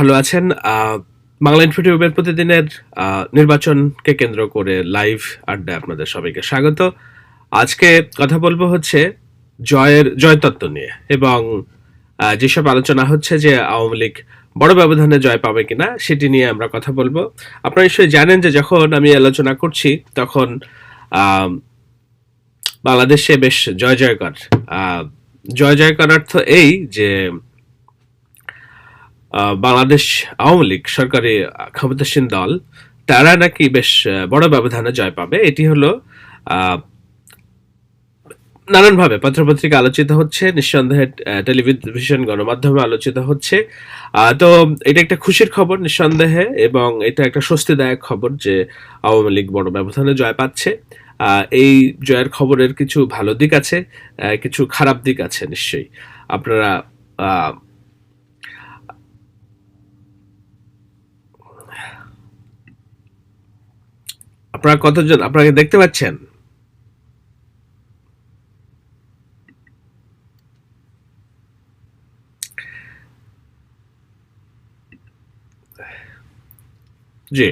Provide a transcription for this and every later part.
ভালো আছেন। বাংলা ইনফিউটিউবের প্রতিদিনের নির্বাচনকে কেন্দ্র করে লাইভ আড্ডা আপনাদের সবাইকে স্বাগত। আজকে কথা বলব হচ্ছে জয়ের, জয়তত্ত্ব নিয়ে এবং যেসব আলোচনা হচ্ছে যে আওয়ামী লীগ বড় ব্যবধানে জয় পাবে কিনা সেটি নিয়ে আমরা কথা বলব। আপনারা নিশ্চয়ই জানেন যে যখন আমি আলোচনা করছি তখন বাংলাদেশে বেশ জয় জয়কার জয় জয়কার অর্থ এই যে বাংলাদেশ আওয়ামী লীগ সরকারি ক্ষমতাসীন দল, তারা নাকি বেশ বড় ব্যবধানে জয় পাবে। এটি হলো নানানভাবে পত্রপত্রিকা আলোচিত হচ্ছে, নিঃসন্দেহে টেলিভিশন গণমাধ্যমে আলোচিত হচ্ছে। তো এটা একটা খুশির খবর নিঃসন্দেহে এবং এটা একটা স্বস্তিদায়ক খবর যে আওয়ামী লীগ বড় ব্যবধানে জয় পাচ্ছে। এই জয়ের খবরের কিছু ভালো দিক আছে কিছু খারাপ দিক আছে নিশ্চয়ই। আপনারা আপনারা কতজন আপনাকে দেখতে পাচ্ছেন? জি।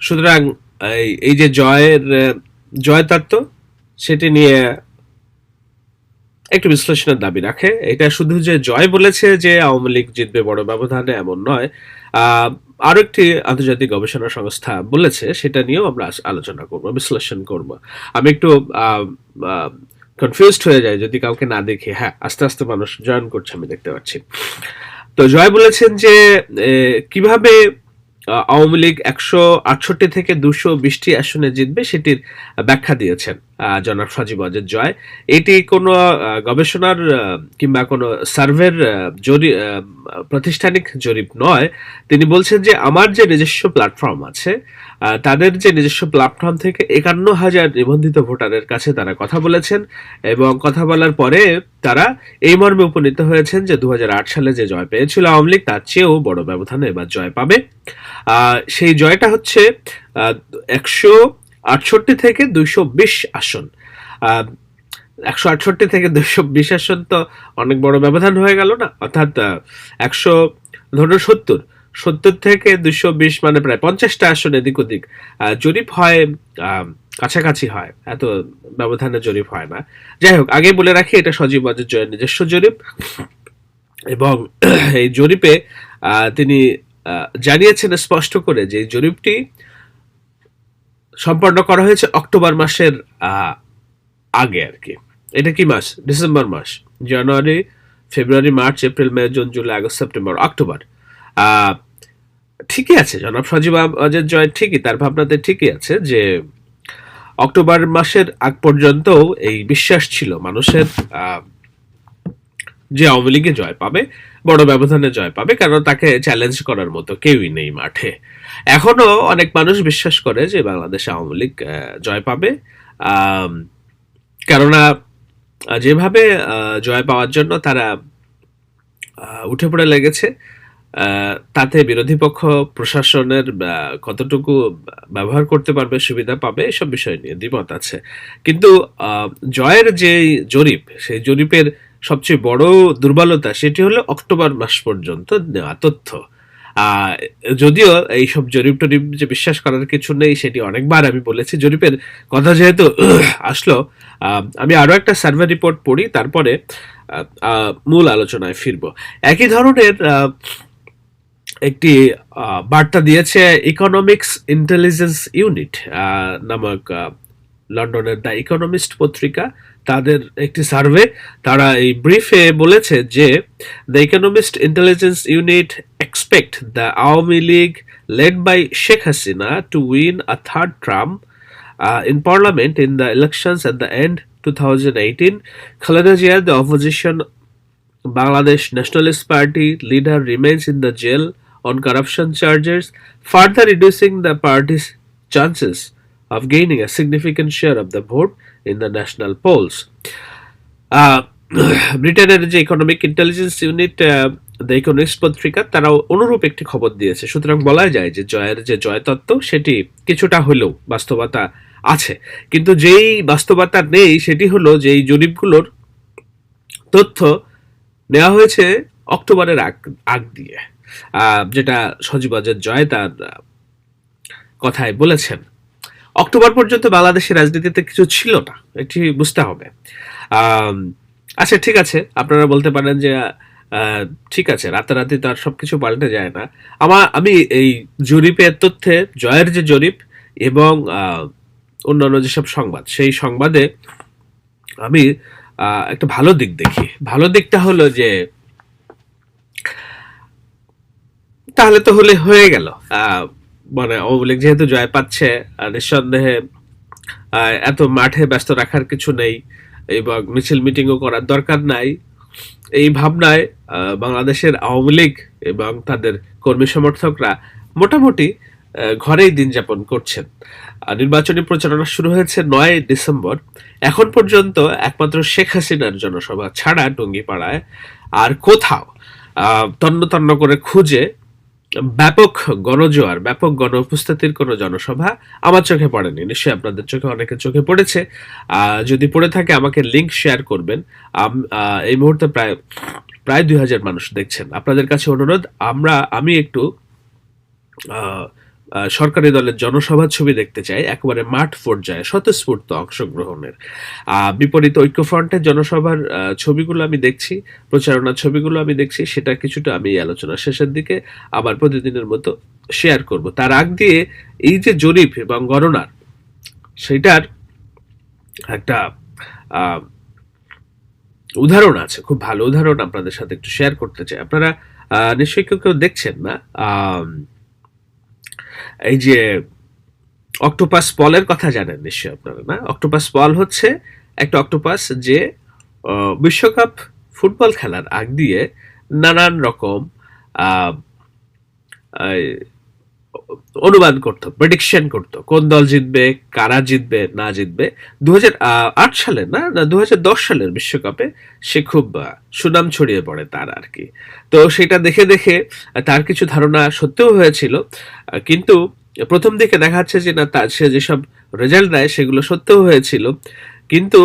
সুতরাং এই যে জয়ের আহ, জয় তত্ত্ব সেটি নিয়ে একটু বিশ্লেষণের দাবি রাখে। এটা শুধু যে জয় বলেছে যে আওয়ামী লীগ জিতবে বড় ব্যবধানে এমন নয় আহ, আরও একটি আন্তর্জাতিক গবেষণা সংস্থা বলেছে সেটা নিয়েও আমরা আলোচনা করব বিশ্লেষণ করব। আমি একটু কনফিউজড হয়ে যাই যদি কাউকে না দেখি। হ্যাঁ আস্তে আস্তে মানুষ জয়েন করছে আমি দেখতে পাচ্ছি। তো জয় বলেছেন যে কীভাবে আওয়ামী লীগ একশো আটষট্টি থেকে দুশো বিশটি আসনে জিতবে সেটির ব্যাখ্যা দিয়েছেন। জনাব সজীব অজের জয়। এটি কোনো গবেষণার কিংবা কোনো সার্ভের জরি প্রাতিষ্ঠানিক জরিপ নয়। তিনি বলছেন যে আমার যে নিজস্ব প্ল্যাটফর্ম আছে তাদের যে নিজস্ব প্ল্যাটফর্ম থেকে একান্ন হাজার নিবন্ধিত ভোটারের কাছে তারা কথা বলেছেন এবং কথা বলার পরে তারা এই মর্মে উপনীত হয়েছেন যে দু হাজার আট সালে যে জয় পেয়েছিল আওয়ামী লীগ, তার চেয়েও বড় ব্যবধানে এবার জয় পাবে। সেই জয়টা হচ্ছে একশো আটষট্টি থেকে দুইশো বিশ আসন। একশো আটষট্টি থেকে দুইশো বিশ আসন তো অনেক বড় ব্যবধান হয়ে গেল না? অর্থাৎ একশো, ধরুন সত্তর। সত্তর থেকে দুইশো বিশ মানে প্রায় পঞ্চাশটা আসন এদিক ওদিক জরিপ হয় কাছাকাছি হয়। এত ব্যবধানে জরিপ হয় না। যাই হোক আগে বলে রাখি, এটা সজীব অজয় জয়ের নিজস্ব জরিপ। এবং এই জরিপে তিনি জানিয়েছেন স্পষ্ট করে যে জরিপটি সম্পন্ন করা হয়েছে অক্টোবর মাসের আগে আর কি। এটা কি মাস? ডিসেম্বর মাস। January, February, March, April, May, June, July, August, September, October. ঠিকই আছে, জনাব সজীব অজয় জয় ঠিকই, তার ভাবনাতে ঠিকই আছে যে, অক্টোবর মাসের আগ পর্যন্ত এই বিশ্বাস ছিল মানুষের যে আওয়ামী লীগে জয় পাবে, বড় ব্যবধানে জয় পাবে, কারণ তাকে চ্যালেঞ্জ করার মতো কেউই নেই মাঠে। এখনও অনেক মানুষ বিশ্বাস করে যে বাংলাদেশ আওয়ামী লীগ জয় পাবে। কেননা যেভাবে জয় পাওয়ার জন্য তারা উঠে পড়ে লেগেছে তাতে বিরোধী পক্ষ প্রশাসনের কতটুকু ব্যবহার করতে পারবে, সুবিধা পাবে, এসব বিষয় নিয়ে দ্বিমত আছে। কিন্তু জয়ের যে জরিপ, সেই জরিপের সবচেয়ে বড় দুর্বলতা সেটি হলো অক্টোবর মাস পর্যন্ত নেওয়া তথ্য। যদিও এইসব জরিপ টরিপ যে বিশ্বাস করার কিছু নেই, সেটি অনেকবার আমি বলেছি। জরিপের কথা যেহেতু আসলো আমি আরও একটা সার্ভে রিপোর্ট পড়ি, তারপরে মূল আলোচনায় ফিরবো। একই ধরনের একটি বার্তা দিয়েছে ইকোনমিক্স ইন্টেলিজেন্স ইউনিট নামক লন্ডনের দ্য ইকোনমিস্ট পত্রিকা। তাদের একটি সার্ভে, তারা এই ব্রিফে বলেছে যে the Economist Intelligence Unit Expect the Awami League led by Sheikh Hasina to win a third term uh, in parliament in the elections at the end 2018. Khaleda Zia, the opposition Bangladesh Nationalist Party leader, remains in the jail on corruption charges, further reducing the party's chances of gaining a significant share of the vote in the national polls. Ah, ব্রিটেনের যে economic intelligence unit the Economics পত্রিকা তারাও অনুরূপ একটি খবর দিয়েছে। সুতরাং বলা যায় যে জয়ের যে জয় তত্ত্ব সেটি কিছুটা হলেও বাস্তবতা আছে। কিন্তু যেই বাস্তবতা নেই, সেটি হলো যে এই জরিপগুলোর তথ্য নেওয়া হয়েছে অক্টোবরের আগ আগ দিয়ে। যেটা সজীবাজের জয় তার কথায় বলেছেন। অক্টোবর পর্যন্ত বাংলাদেশের রাজনীতিতে কিছু ছিল না, এটি বুঝতে হবে। আচ্ছা ঠিক আছে, আপনারা বলতে পারেন যে ঠিক আছে, রাতারাতি তো আর সবকিছু পাল্টে যায় না। আমার আমি এই জরিপের তথ্যে, জয়ের যে জরিপ এবং অন্যান্য যেসব সংবাদ, সেই সংবাদে আমি একটা ভালো দিক দেখি। ভালো দিকটা হলো যে, তাহলে তো হলে হয়ে গেল। মানে আওয়ামী লীগ যেহেতু জয় পাচ্ছে নিঃসন্দেহে এত মাঠে ব্যস্ত রাখার কিছু নেই এবং মিছিল মিটিংও করার দরকার নাই এই ভাবনায় বাংলাদেশের আওয়ামী লীগ এবং তাদের কর্মী সমর্থকরা মোটামুটি ঘরেই দিন যাপন করছেন। নির্বাচনী প্রচারণা শুরু হয়েছে নয় ডিসেম্বর। এখন পর্যন্ত একমাত্র শেখ হাসিনার জনসভা ছাড়া টঙ্গিপাড়ায় আর কোথাও তন্ন তন্ন করে খুঁজে ব্যাপক গণজোয়ার, ব্যাপক গণ উপস্থিতির কোনো জনসভা আমার চোখে পড়েনি। নিশ্চয়ই আপনাদের চোখে, অনেকের চোখে পড়েছে। যদি পড়ে থাকে, আমাকে লিংক শেয়ার করবেন। এই মুহূর্তে প্রায় প্রায় দুই হাজার মানুষ দেখছেন। আপনাদের কাছে অনুরোধ, আমরা, আমি একটু সরকারি দলের জনসভার ছবি দেখতে চাই। একেবারে মাঠ পর্যায়ে স্বতঃস্ফূর্ত অংশগ্রহণের। বিপরীত ঐক্যফ্রন্টের জনসভার ছবিগুলো আমি দেখছি, প্রচারণার ছবিগুলো আমি দেখছি, সেটা কিছুটা আমি আলোচনা শেষের দিকে আবার প্রতিদিনের মতো শেয়ার করব। তার আগ দিয়ে এই যে জরিপ এবং গণনার, সেটার একটা উদাহরণ আছে, খুব ভালো উদাহরণ আপনাদের সাথে একটু শেয়ার করতে চাই। আপনারা নিশ্চয়ই কেউ কেউ দেখছেন না? এই যে অক্টোপাস পলের কথা জানেন নিশ্চয়ই আপনারা, না? অক্টোপাস পল হচ্ছে একটা অক্টোপাস যে বিশ্বকাপ ফুটবল খেলার আগ দিয়ে নানান রকম অনুমান করতো প্রেডিকশন করতো, কোন দল জিতবে, কারা জিতবে, না জিতবে। দু আট সালে না না দু হাজার দশ সালের বিশ্বকাপে সে খুব সুনাম ছড়িয়ে পড়ে তার আর কি। তো সেটা দেখে দেখে তার কিছু ধারণা সত্যিও হয়েছিল কিন্তু প্রথম দিকে দেখা যাচ্ছে যে না তার সে যেসব রেজাল্ট দেয় সেগুলো সত্যিও হয়েছিল। কিন্তু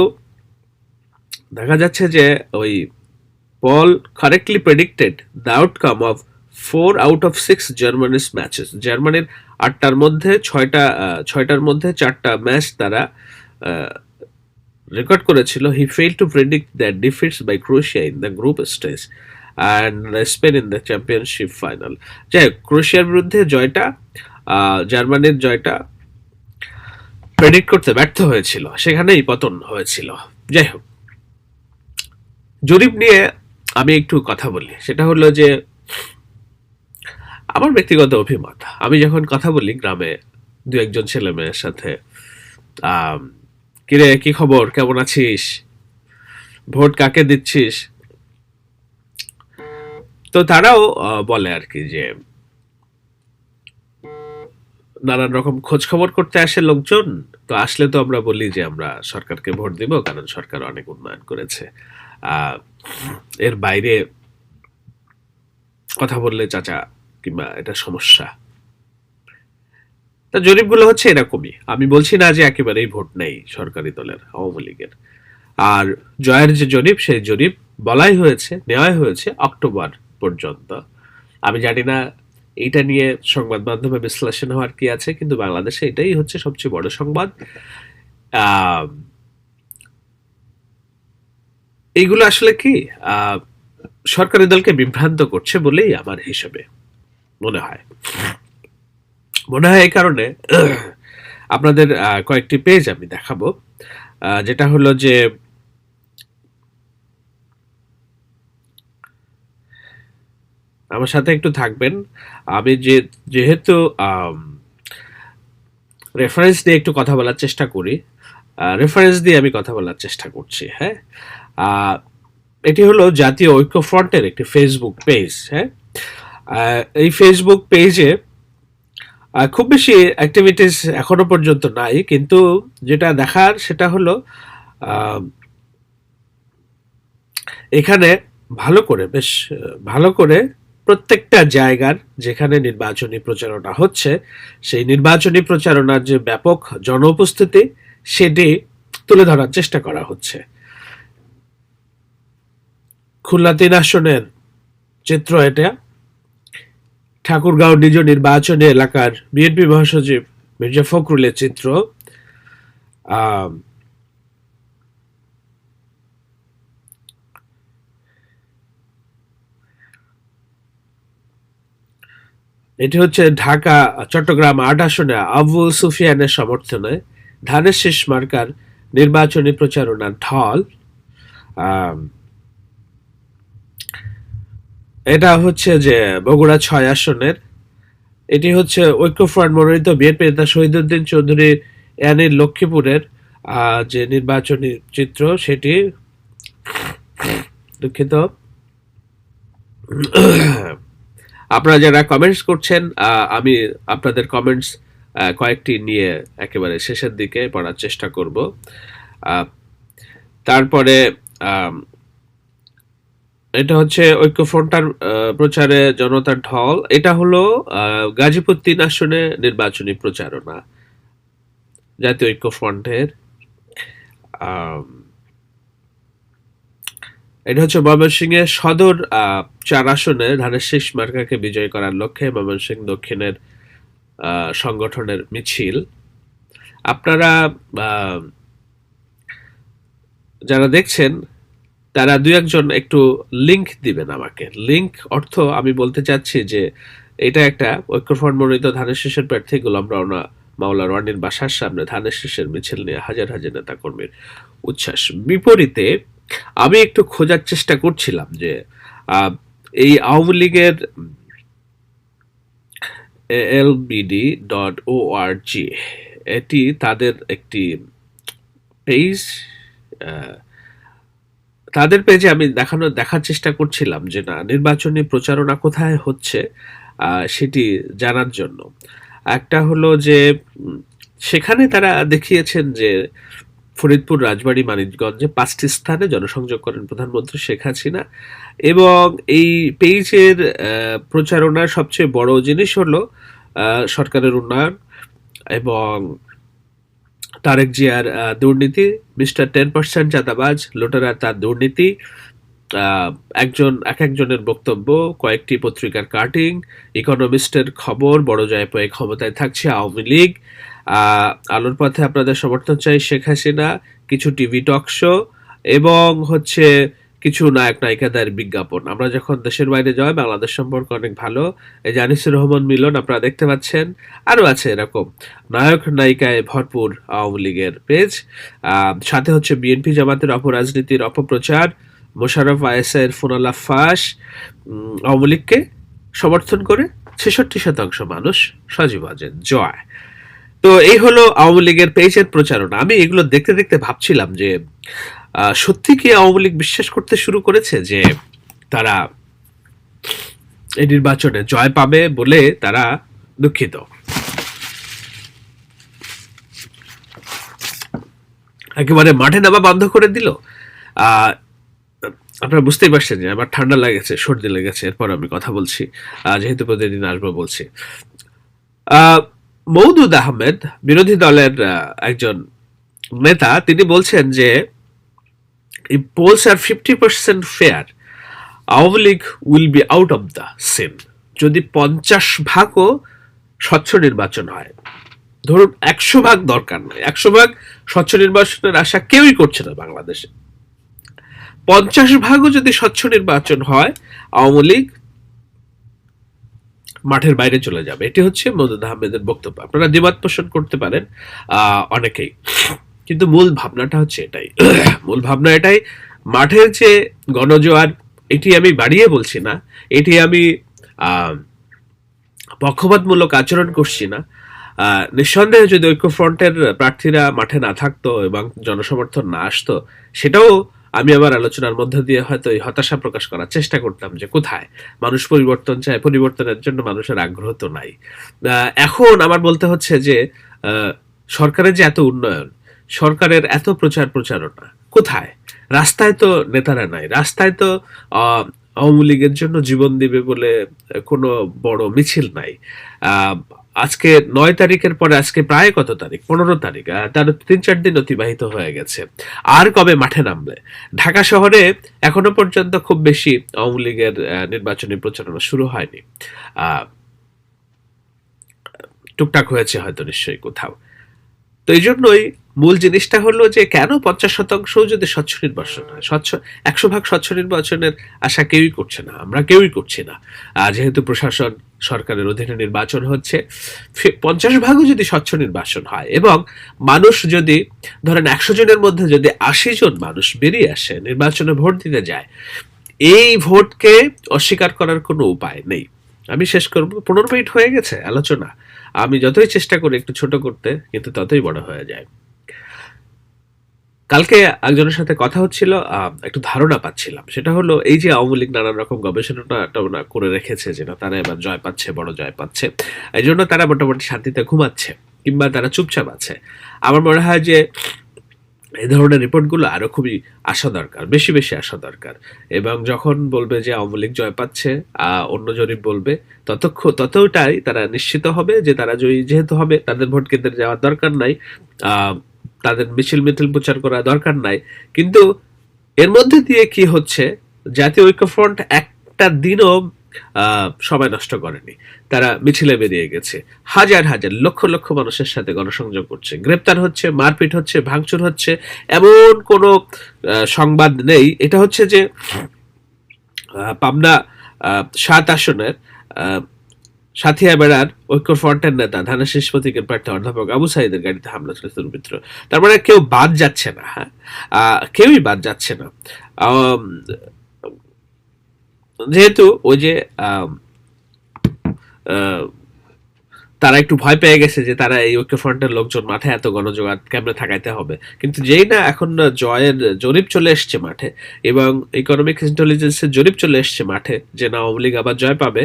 দেখা যাচ্ছে যে ওই Paul correctly predicted the outcome of four out of six Germany's matches জার্মানির আটটার মধ্যে ছয়টা ছয়টার মধ্যে চারটা ম্যাচ তারা রেকর্ড করেছিল। He fail to predict the defeats by Croatia in the group stage and Spain in the championship final যাই হোক ক্রোয়েশিয়ার বিরুদ্ধে জয়টা জার্মানির জয়টা প্রেডিক্ট করতে ব্যর্থ হয়েছিল। সেখানেই পতন হয়েছিল। যাই হোক, জরিপ নিয়ে আমি একটু কথা বলি। সেটা হলো যে আমার ব্যক্তিগত অভিমত। আমি যখন কথা বলি গ্রামে দু একজন ছেলে মেয়ের সাথে কিরে, কি খবর? কেমন আছিস? ভোট কাকে দিচ্ছিস? তো তারাও বলে আর কি যে, নানান রকম খোঁজ খবর করতে আসে লোকজন, তো আসলে তো আমরা বলি যে আমরা সরকারকে ভোট দিব, কারণ সরকার অনেক উন্নয়ন করেছে। এর বাইরে কথা বললে চাচা কিংবা এটা সমস্যা। তা জরিপগুলো হচ্ছে এরকমই। আমি বলছি না যে একেবারেই ভোট নেই সরকারি দলের, আওয়ামী লীগের। আর জয়ের যে জরিপ, সেই জরিপ বলাই হয়েছে, নেওয়াই হয়েছে অক্টোবর পর্যন্ত। আমি জানি না, এইটা নিয়ে সংবাদ মাধ্যমে বিশ্লেষণ হওয়ার কি আছে, কিন্তু বাংলাদেশে এটাই হচ্ছে সবচেয়ে বড় সংবাদ। এইগুলো আসলে কি? সরকারি দলকে বিভ্রান্ত করছে বলেই আমার হিসেবে। মনে হয়। মনে হয় এই কারণে আপনাদের কয়েকটি পেজ আমি দেখাবো যেটা হলো যে, আমার সাথে একটু থাকবেন। আমি যে, যেহেতু রেফারেন্স দিয়ে একটু কথা বলার চেষ্টা করি রেফারেন্স দিয়ে আমি কথা বলার চেষ্টা করছি হ্যাঁ? এটি হলো জাতীয় ঐক্য ফ্রন্টের একটি ফেসবুক পেজ হ্যাঁ? এই ফেসবুক পেজে খুব বেশি অ্যাক্টিভিটিস এখনও পর্যন্ত নাই, কিন্তু যেটা দেখার সেটা হলো এখানে ভালো করে, বেশ, ভালো করে প্রত্যেকটা জায়গার যেখানে নির্বাচনী প্রচারণা হচ্ছে, সেই নির্বাচনী প্রচারণার যে ব্যাপক জন উপস্থিতি সেটি তুলে ধরার চেষ্টা করা হচ্ছে। খুলনা তিন আসনের চিত্র এটা ঠাকুরগাঁও নিজ নির্বাচনী এলাকার বিএনপি মহাসচিব মির্জা ফখরুলের চিত্র এটি হচ্ছে ঢাকা, চট্টগ্রাম আট আসনে আবু সুফিয়ানের সমর্থনে ধানের শেষ মার্কার নির্বাচনী প্রচারণার ঢল। এটা হচ্ছে যে বগুড়া ছয় আসনের। এটি হচ্ছে ঐক্যফ্রন্ট মনোনীত বিএনপি নেতা শহীদুদ্দিন চৌধুরী এয়ানির লক্ষ্মীপুরের যে নির্বাচনী চিত্র সেটি দুঃখিত। আপনারা যারা কমেন্টস করছেন আমি আপনাদের কমেন্টস কয়েকটি নিয়ে একেবারে শেষের দিকে পড়ার চেষ্টা করব। তারপরে এটা হচ্ছে ঐক্যফ্রন্টার প্রচারে জনতার ঢল। এটা হলো গাজীপুর তিন আসনে নির্বাচনী প্রচারণা, জাতীয় ঐক্যফ্রন্টের। এটা হচ্ছে ময়মনসিংহের সদর চার আসনে ধানের শেষ মার্কাকে বিজয় করার লক্ষ্যে ময়মনসিংহ দক্ষিণের সংগঠনের মিছিল। আপনারা যারা দেখছেন তারা দুই একজন একটু লিংক দিবেন আমাকে। লিংক অর্থ আমি বলতে চাচ্ছি যে এটা একটা ঐক্যফ্রন্ট মনোনীত ধানের শীষের প্রার্থী গোলাম রওনা, মাওলা রনির বাসার সামনে ধানের শীষের মিছিল নিয়ে হাজার হাজার নেতাকর্মীর উচ্ছ্বাস। বিপরীতে আমি একটু খোঁজার চেষ্টা করছিলাম যে এই আওয়ামী লীগের এলবিডি ডট ও আর জি এটি তাদের একটি পেজ তাদের পেজে আমি দেখানো, দেখার চেষ্টা করছিলাম যে না, নির্বাচনী প্রচারণা কোথায় হচ্ছে সেটি জানার জন্য। একটা হলো যে সেখানে তারা দেখিয়েছেন যে, ফরিদপুর, রাজবাড়ী, মানিকগঞ্জে পাঁচটি স্থানে জনসংযোগ করেন প্রধানমন্ত্রী শেখ হাসিনা। এবং এই পেজের প্রচারণার সবচেয়ে বড় জিনিস হলো সরকারের উন্নয়ন এবং তারেক জিয়ার দুর্নীতি, মিস্টার টেন পার্সেন্ট চাঁদাবাজ, লোটারা তার দুর্নীতি একজন এক একজনের বক্তব্য, কয়েকটি পত্রিকার কাটিং, ইকোনমিস্টের খবর, বড় জয় পয়ে ক্ষমতায় থাকছে আওয়ামী লীগ। আলোর পথে আপনাদের সমর্থন চাই শেখ হাসিনা, কিছু টিভি টক শো এবং হচ্ছে কিছু নায়ক, নায়িকাদের বিজ্ঞাপন। আমরা যখন দেশের বাইরে যাই, বাংলাদেশ সম্পর্কে অনেক ভালো। এই জানিসুর রহমান মিলন, আপনারা দেখতে পাচ্ছেন। আরও আছে এরকম। নায়ক, নায়িকায় ভরপুর আওয়ামী লীগের পেজ। সাথে হচ্ছে বিএনপি জামাতের অপরাজনীতির অপপ্রচার। মোশাররফ আয়েসের ফোনালা ফাঁস। আওয়ামী লীগকে সমর্থন করে ছেষট্টি শতাংশ মানুষ সজীব আছেন জয়। তো এই হলো আওয়ামী লীগের পেজের প্রচারণা। আমি এগুলো দেখতে দেখতে ভাবছিলাম যে সত্যি কি আওয়ামী লীগ বিশ্বাস করতে শুরু করেছে যে তারা এই নির্বাচনে জয় পাবে বলে তারা দুঃখিত? একেবারে মাঠে নামা বন্ধ করে দিল। আপনারা বুঝতেই পারছেন যে আমার ঠান্ডা লেগেছে, সর্দি লেগেছে, এরপর আমি কথা বলছি। যেহেতু প্রতিদিন আসব বলছি। আহ, মওদুদ আহমেদ বিরোধী দলের একজন নেতা তিনি বলছেন যে polls are fifty percent fair Awami League will be out of the scene যদি পঞ্চাশ ভাগও স্বচ্ছ নির্বাচন হয় ধরুন একশো ভাগ দরকার নয় একশো ভাগ স্বচ্ছ নির্বাচনের আশা কেউই করছে না বাংলাদেশে। পঞ্চাশ ভাগও যদি স্বচ্ছ নির্বাচন হয় আওয়ামী লীগ মাঠের বাইরে চলে যাবে। এটি হচ্ছে মদুদ আহমেদের বক্তব্য। আপনারা দ্বিমত পোষণ করতে পারেন অনেকেই। কিন্তু মূল ভাবনাটা হচ্ছে এটাই। মূল ভাবনা এটাই, মাঠের যে গণজোয়ার, এটি আমি বাড়িয়ে বলছি না, এটি আমি পক্ষপাতমূলক আচরণ করছি না। নিঃসন্দেহে যদি ঐক্যফ্রন্টের প্রার্থীরা মাঠে না থাকতো এবং জনসমর্থন না আসতো, সেটাও আমি আমার আলোচনার মধ্য দিয়ে হয়তো এই হতাশা প্রকাশ করার চেষ্টা করতাম যে কোথায়? মানুষ পরিবর্তন চায়, পরিবর্তনের জন্য মানুষের আগ্রহ তো নাই। এখন আমার বলতে হচ্ছে যে সরকারের যে এত উন্নয়ন, সরকারের এত প্রচার প্রচারণা, কোথায়? রাস্তায় তো নেতারা নাই। রাস্তায় তো আওয়ামী লীগের জন্য জীবন দিবে বলে কোনো বড় মিছিল নাই। আজকে নয় তারিখের পরে, আজকে প্রায় কত তারিখ? পনেরো তারিখ। তার তিন চার দিন অতিবাহিত হয়ে গেছে। আর কবে মাঠে নামবে? ঢাকা শহরে এখনও পর্যন্ত খুব বেশি আওয়ামী লীগের নির্বাচনী প্রচারণা শুরু হয়নি। টুকটাক হয়েছে হয়তো নিশ্চয়ই কোথাও। তো এই জন্যই মূল জিনিসটা হলো যে, কেন পঞ্চাশ শতাংশ যদি স্বচ্ছ নির্বাচন হয়? স্বচ্ছ, একশো ভাগ স্বচ্ছ নির্বাচনের আশা কেউই করছে না। আমরা কেউই করছি না। যেহেতু প্রশাসন সরকারের অধীনে নির্বাচন হচ্ছে। পঞ্চাশ ভাগও যদি স্বচ্ছ নির্বাচন হয় এবং মানুষ যদি, ধরেন একশো জনের মধ্যে যদি আশি জন মানুষ বেরিয়ে আসে, নির্বাচনে ভোট দিতে যায়, এই ভোটকে অস্বীকার করার কোনো উপায় নেই। আমি শেষ করব। পনেরো মিনিট হয়ে গেছে, আলোচনা। আমি যতই চেষ্টা করি একটু ছোট করতে, কিন্তু ততই বড় হয়ে যায়। কালকে একজনের সাথে কথা হচ্ছিল একটু ধারণা পাচ্ছিলাম। সেটা হলো, এই যে আওয়ামী লীগ নানান রকম গবেষণাটা করে রেখেছে যেটা তারা এবার জয় পাচ্ছে, বড় জয় পাচ্ছে। এই জন্য তারা মোটামুটি শান্তিতে ঘুমাচ্ছে, কিংবা তারা চুপচাপ আছে। আমার মনে হয় যে, এই ধরনের রিপোর্টগুলো আরও খুবই আসা দরকার, বেশি বেশি আসা দরকার। এবং যখন বলবে যে আওয়ামী লীগ জয় পাচ্ছে অন্য জরিপ বলবে, ততক্ষ, ততটাই তারা নিশ্চিত হবে যে তারা জয়ী যেহেতু হবে, তাদের ভোট কেন্দ্রে যাওয়ার দরকার নাই। তাদের মিছিল মিছিল প্রচার করা দরকার নাই। কিন্তু এর মধ্যে দিয়ে কি হচ্ছে? জাতীয় ঐক্যফ্রন্ট একটা দিনও সময় নষ্ট করেনি। তারা মিছিলে বেরিয়ে গেছে। হাজার হাজার, লক্ষ লক্ষ মানুষের সাথে গণসংযোগ করছে। গ্রেপ্তার হচ্ছে, মারপিট হচ্ছে, ভাঙচুর হচ্ছে, এমন কোনো সংবাদ নেই। এটা হচ্ছে যে পাবনা সাত আসনের সাথিয়া বেড়ার ঐক্য ফ্রন্টের নেতা ধানা শেষ প্রতীকের প্রার্থী, অধ্যাপক আবু সাইদের গাড়িতে হামলা ছিল দুর্বৃত্ত তার মানে কেউ বাদ যাচ্ছে না হ্যাঁ? কেউই বাদ যাচ্ছে না। যেহেতু ওই যে তারা একটু ভয় পেয়ে গেছে যে তারা এই ঐক্যফ্রন্টের লোকজন মাঠে এত গণজোগাড় কেমনে থাকাইতে হবে। কিন্তু যেই না এখন জয়ের জরিপ চলে এসছে মাঠে এবং ইকোনমিক ইন্টেলিজেন্সের জরিপ চলে এসছে মাঠে যে না আওয়ামী লীগ আবার জয় পাবে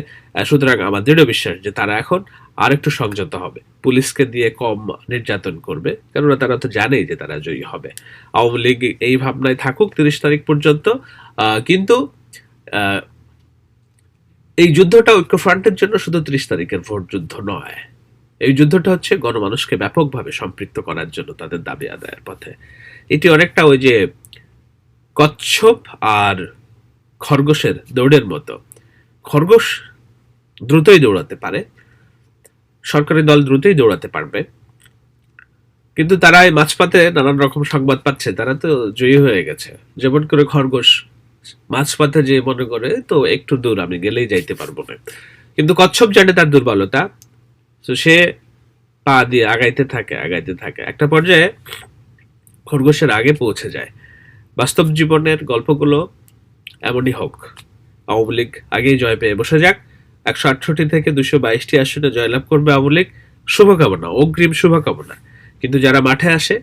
সুতরাং আমার দৃঢ় বিশ্বাস যে তারা এখন আর একটু সংযত হবে। পুলিশকে দিয়ে কম নির্যাতন করবে, কেননা তারা তো জানেই যে তারা জয়ী হবে। আওয়ামী লীগ এই ভাবনায় থাকুক তিরিশ তারিখ পর্যন্ত কিন্তু এই যুদ্ধটা ঐক্যফ্রন্টের জন্য শুধু ত্রিশ তারিখের ভোট যুদ্ধ নয়। এই যুদ্ধটা হচ্ছে গণমানুষকে ব্যাপকভাবে সম্পৃক্ত করার জন্য তাদের দাবি আদায়ের পথে। এটি অনেকটা ওই যে কচ্ছপ আর খরগোশের দৌড়ের মতো। খরগোশ দ্রুতই দৌড়াতে পারে, সরকারি দল দ্রুতই দৌড়াতে পারবে। কিন্তু তারা এই মাঝপাতে নানান রকম সংবাদ পাচ্ছে, তারা তো জয়ী হয়ে গেছে। যেমন করে খরগোশ মাঝপথে যে মনে করে, তো একটু দূর, আমি গেলেই যাইতে পারব না। কিন্তু কচ্ছপ জানে তার দুর্বলতা। তো সে পা দিয়ে আগাইতে থাকে আগাইতে থাকে। একটা পর্যায়ে খরগোশের আগে পৌঁছে যায়। বাস্তব জীবনের গল্পগুলো এমনই হোক। আওয়ামী লীগ আগেই জয় পেয়ে বসে যাক। একশো আটষট্টি থেকে দুশো বাইশটি আসনে জয়লাভ করবে আওয়ামী লীগ। শুভকামনা, অগ্রিম শুভকামনা। কিন্তু যারা মাঠে আসে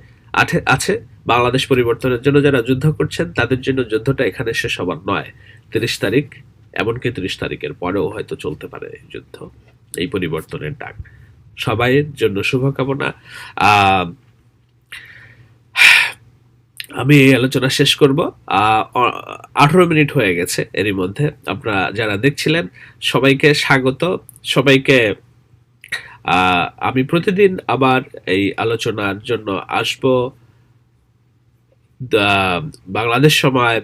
আছে। বাংলাদেশ পরিবর্তনের জন্য যারা যুদ্ধ করছেন, তাদের জন্য যুদ্ধটা এখানে শেষ হবার নয়। তিরিশ তারিখ, এমনকি তিরিশ তারিখের পরেও হয়তো চলতে পারে যুদ্ধ। এই পরিবর্তনের ডাক। সবাইয়ের জন্য শুভকামনা। আমি এই আলোচনা শেষ করব। আঠারো মিনিট হয়ে গেছে এরই মধ্যে। আপনারা যারা দেখছিলেন, সবাইকে স্বাগত। সবাইকে আমি প্রতিদিন আবার এই আলোচনার জন্য আসব। বাংলাদেশ সময়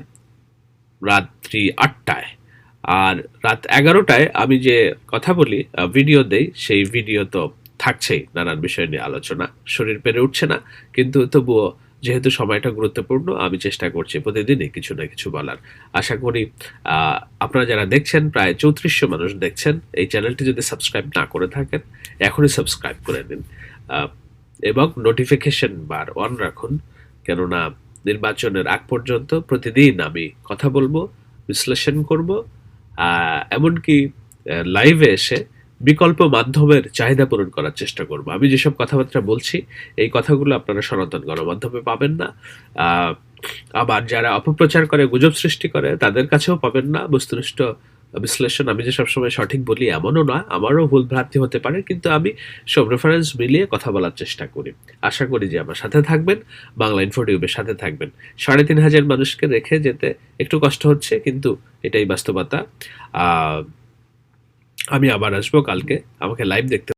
রাত্রি আটটায়। আর রাত এগারোটায় আমি যে কথা বলি ভিডিও দেই, সেই ভিডিও তো থাকছেই নানান বিষয় নিয়ে আলোচনা। শরীর পেরে উঠছে না, কিন্তু তবুও যেহেতু সময়টা গুরুত্বপূর্ণ, আমি চেষ্টা করছি প্রতিদিনই কিছু না কিছু বলার। আশা করি আপনারা যারা দেখছেন, প্রায় চৌত্রিশশো মানুষ দেখছেন, এই চ্যানেলটি যদি সাবস্ক্রাইব না করে থাকেন, এখনই সাবস্ক্রাইব করে নিন। এবং নোটিফিকেশন বার অন রাখুন, কেননা নির্বাচনের আগ পর্যন্ত প্রতিদিন আমি কথা বলব, বিশ্লেষণ করব এমনকি লাইভে এসে বিকল্প মাধ্যমের চাহিদা পূরণ করার চেষ্টা করব। আমি যেসব কথাবার্তা বলছি, এই কথাগুলো আপনারা সনাতন গণমাধ্যমে পাবেন না। আবার যারা অপপ্রচার করে, গুজব সৃষ্টি করে, তাদের কাছেও পাবেন না। বস্তুনিষ্ঠ বিশ্লেষণ আমি যে সবসময় সঠিক বলি এমনও নয়, আমারও ভুল ভ্রান্তি হতে পারে, কিন্তু আমি সব রেফারেন্স মিলিয়ে কথা বলার চেষ্টা করি। আশা করি যে আমার সাথে থাকবেন, বাংলা ইনফোটিউবের সাথে থাকবেন। সাড়ে তিন হাজার মানুষকে রেখে যেতে একটু কষ্ট হচ্ছে, কিন্তু এটাই বাস্তবতা। আমি আবার আসব কালকে। আমাকে লাইভ দেখতে